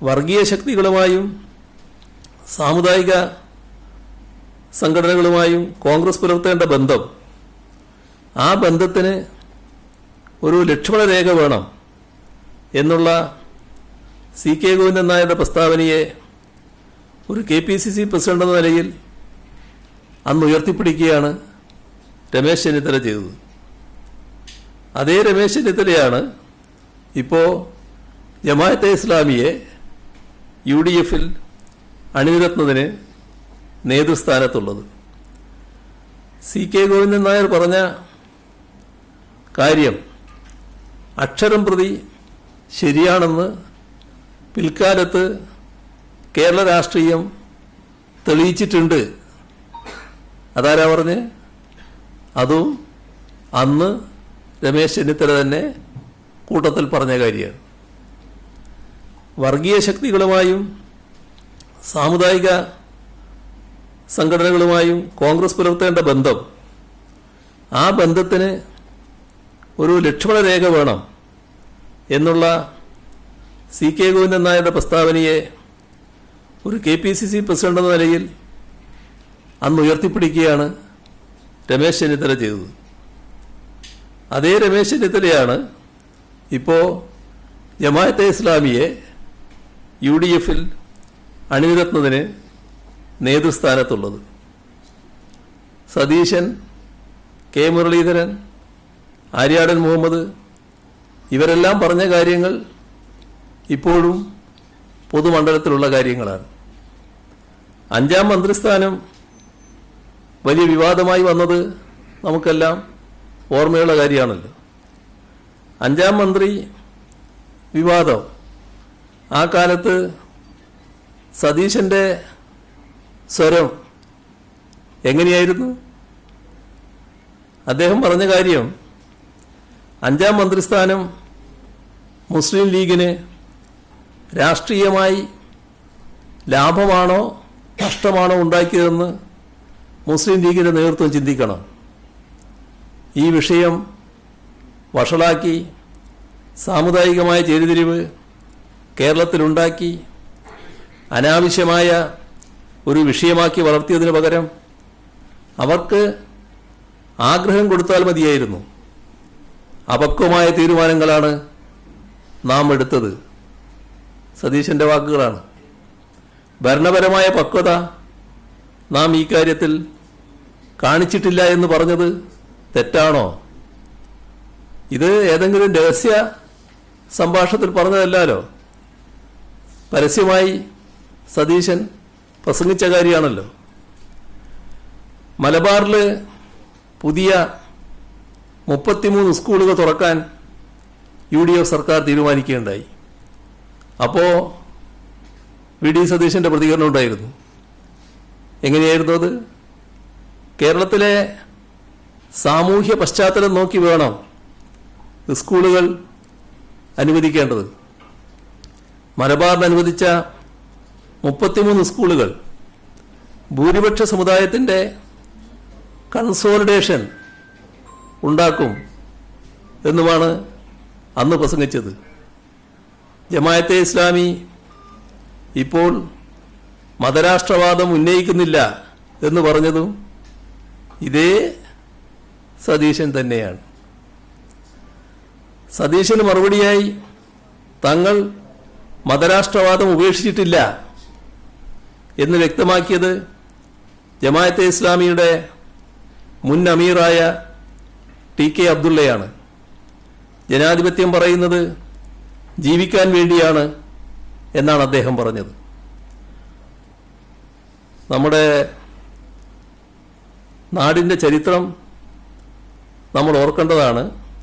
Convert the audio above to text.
വർഗീയ ശക്തികളുമായും സാമുദായിക സംഘടനകളുമായും കോൺഗ്രസ് പുലർത്തേണ്ട ബന്ധം ആ ബന്ധത്തിന് ഒരു ലക്ഷ്മണ രേഖ വേണം എന്നുള്ള സി കെ ഗോവിന്ദൻ നായരുടെ പ്രസ്താവനയെ ഒരു K P C C president എന്ന നിലയിൽ അന്ന് ഉയർത്തിപ്പിടിക്കുകയാണ് രമേശ് ചെന്നിത്തല ചെയ്തത്. അതേ രമേശ് ചെന്നിത്തലയാണ് ഇപ്പോൾ ജമാഅത്തെ ഇസ്ലാമിയെ യു ഡി എഫിൽ അണിനിരത്തുന്നതിന് നേതൃസ്ഥാനത്തുള്ളത്. സി കെ ഗോവിന്ദൻ നായർ പറഞ്ഞ കാര്യം അക്ഷരം പ്രതി ശരിയാണെന്ന് പിൽക്കാലത്ത് കേരള രാഷ്ട്രീയം തെളിയിച്ചിട്ടുണ്ട്. അതാരാ പറഞ്ഞ്? അതും അന്ന് രമേശ് ചെന്നിത്തല തന്നെ കൂട്ടത്തിൽ പറഞ്ഞ കാര്യമാണ്. വർഗീയ ശക്തികളുമായും സാമുദായിക സംഘടനകളുമായും കോൺഗ്രസ് പുലർത്തേണ്ട ബന്ധം ആ ബന്ധത്തിന് ഒരു ലക്ഷ്മണ രേഖ വേണം എന്നുള്ള സി കെ ഗോവിന്ദൻ നായരുടെ പ്രസ്താവനയെ ഒരു K P C C president എന്ന നിലയിൽ അന്ന് ഉയർത്തിപ്പിടിക്കുകയാണ് രമേശ് ചെന്നിത്തല ചെയ്തത്. അതേ രമേശ് ചെന്നിത്തലയാണ് ഇപ്പോൾ ജമാഅത്തെ ഇസ്ലാമിയെ യു ഡി എഫിൽ അണിനിരത്തുന്നതിന് നേതൃസ്ഥാനത്തുള്ളത്. സതീശൻ കെ മുരളീധരൻ ആര്യാടൻ മുഹമ്മദ് ഇവരെല്ലാം പറഞ്ഞ കാര്യങ്ങൾ ഇപ്പോഴും പൊതുമണ്ഡലത്തിലുള്ള കാര്യങ്ങളാണ്. അഞ്ചാം മന്ത്രിസ്ഥാനം വലിയ വിവാദമായി വന്നത് നമുക്കെല്ലാം ഓർമ്മയുള്ള കാര്യമാണല്ലോ. അഞ്ചാം മന്ത്രി വിവാദം ആ കാലത്ത് സതീശന്റെ സ്വരം എങ്ങനെയായിരുന്നു? അദ്ദേഹം പറഞ്ഞ കാര്യം അഞ്ചാം മന്ത്രിസ്ഥാനം മുസ്ലിം ലീഗിന് രാഷ്ട്രീയമായി ലാഭമാണോ നഷ്ടമാണോ ഉണ്ടാക്കിയതെന്ന് മുസ്ലിം ലീഗിന്റെ നേതൃത്വം ചിന്തിക്കണം. ഈ വിഷയം വഷളാക്കി സാമുദായികമായ ചേരിതിരിവ് കേരളത്തിലുണ്ടാക്കി അനാവശ്യമായ ഒരു വിഷയമാക്കി വളർത്തിയതിനു പകരം അവർക്ക് ആഗ്രഹം കൊടുത്താൽ മതിയായിരുന്നു. അപക്വമായ തീരുമാനങ്ങളാണ് നാം എടുത്തത്. സതീശന്റെ വാക്കുകളാണ്. ഭരണപരമായ പക്വത നാം ഈ കാര്യത്തിൽ കാണിച്ചിട്ടില്ല എന്ന് പറഞ്ഞത് തെറ്റാണോ? ഇത് ഏതെങ്കിലും രഹസ്യ സംഭാഷണത്തിൽ പറഞ്ഞതല്ലാലോ പരസ്യമായി സതീശൻ പ്രസംഗിച്ച കാര്യമാണല്ലോ. മലബാറിൽ പുതിയ മുപ്പത്തിമൂന്ന് സ്കൂളുകൾ തുറക്കാൻ യു ഡി എഫ് സർക്കാർ തീരുമാനിക്കുകയുണ്ടായി. അപ്പോൾ വി ഡി സതീശന്റെ പ്രതികരണം ഉണ്ടായിരുന്നു. എങ്ങനെയായിരുന്നു അത്? കേരളത്തിലെ സാമൂഹ്യ പശ്ചാത്തലം നോക്കി വേണം സ്കൂളുകൾ അനുവദിക്കേണ്ടത്. മലബാറിന് അനുവദിച്ച മുപ്പത്തിമൂന്ന് സ്കൂളുകൾ ഭൂരിപക്ഷ സമുദായത്തിന്റെ കൺസോളിഡേഷൻ ഉണ്ടാക്കും എന്നുമാണ് അന്ന് പ്രസംഗിച്ചത്. ജമായത്തെ ഇസ്ലാമി ഇപ്പോൾ മതരാഷ്ട്രവാദം ഉന്നയിക്കുന്നില്ല എന്ന് പറഞ്ഞതും ഇതേ സതീശൻ തന്നെയാണ്. സതീശന് മറുപടിയായി തങ്ങൾ മതരാഷ്ട്രവാദം ഉപേക്ഷിച്ചിട്ടില്ല എന്ന് വ്യക്തമാക്കിയത് ജമായത്തെ ഇസ്ലാമിയുടെ മുൻ അമീറായ ടി കെ അബ്ദുള്ളയാണ്. ജനാധിപത്യം പറയുന്നത് ജീവിക്കാൻ വേണ്ടിയാണ് എന്നാണ് അദ്ദേഹം പറഞ്ഞത്. നമ്മുടെ നാടിന്റെ ചരിത്രം നമ്മൾ ഓർക്കേണ്ടതാണ്